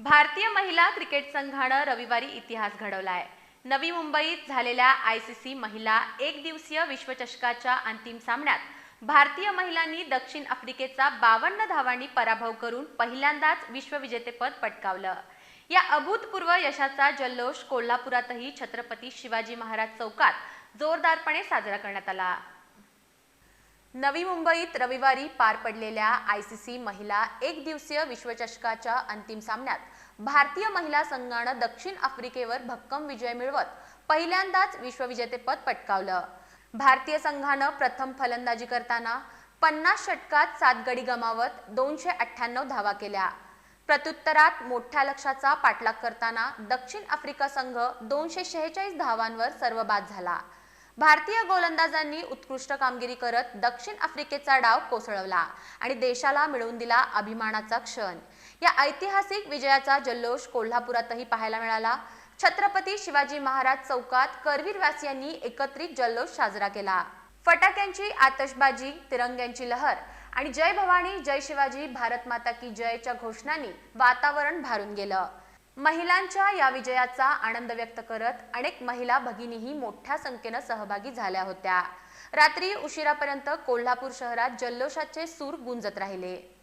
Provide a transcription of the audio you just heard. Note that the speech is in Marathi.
भारतीय महिला क्रिकेट संघानं रविवारी इतिहास घडवलाय. नवी मुंबईत झालेल्या आय सी सी महिला एक दिवसीय विश्वचषकाच्या अंतिम सामन्यात भारतीय महिलांनी दक्षिण आफ्रिकेचा बावन्न धावांनी पराभव करून पहिल्यांदाच विश्वविजेतेपद पटकावलं. या अभूतपूर्व यशाचा जल्लोष कोल्हापुरातही छत्रपती शिवाजी महाराज चौकात जोरदारपणे साजरा करण्यात आला. नवी मुंबईत रविवारी पार पडलेल्या आय सी सी महिला एक दिवसीय विश्वचषकाच्या अंतिम सामन्यात भारतीय महिला संघानं दक्षिण आफ्रिकेवर भक्कम विजय मिळवत पहिल्यांदाच विश्वविजेतेपद पटकावलं. भारतीय संघानं प्रथम फलंदाजी करताना पन्नास षटकात सात गडी गमावत दोनशे अठ्ठ्याण्णव धावा केल्या. प्रत्युत्तरात मोठ्या लक्ष्याचा पाठलाग करताना दक्षिण आफ्रिका संघ दोनशे शेहेचाळीस धावांवर सर्वबाद झाला. भारतीय गोलंदाजांनी उत्कृष्ट कामगिरी करत दक्षिण आफ्रिकेचा डाव कोसळवला आणि देशाला मिळवून दिला अभिमानाचा क्षण. या ऐतिहासिक विजयाचा जल्लोष कोल्हापुरातही पाहायला मिळाला. छत्रपती शिवाजी महाराज चौकात करवीरवासियांनी एकत्रित जल्लोष साजरा केला. फटाक्यांची आतषबाजी तिरंग्यांची लहर आणि जय भवानी जय शिवाजी भारत माता की जयच्या घोषणांनी वातावरण भारून गेलं. महिलांच्या या विजयाचा आनंद व्यक्त करत अनेक महिला भगिनीही मोठ्या संख्येनं सहभागी झाल्या होत्या. रात्री उशिरापर्यंत कोल्हापूर शहरात जल्लोषाचे सूर गुंजत राहिले.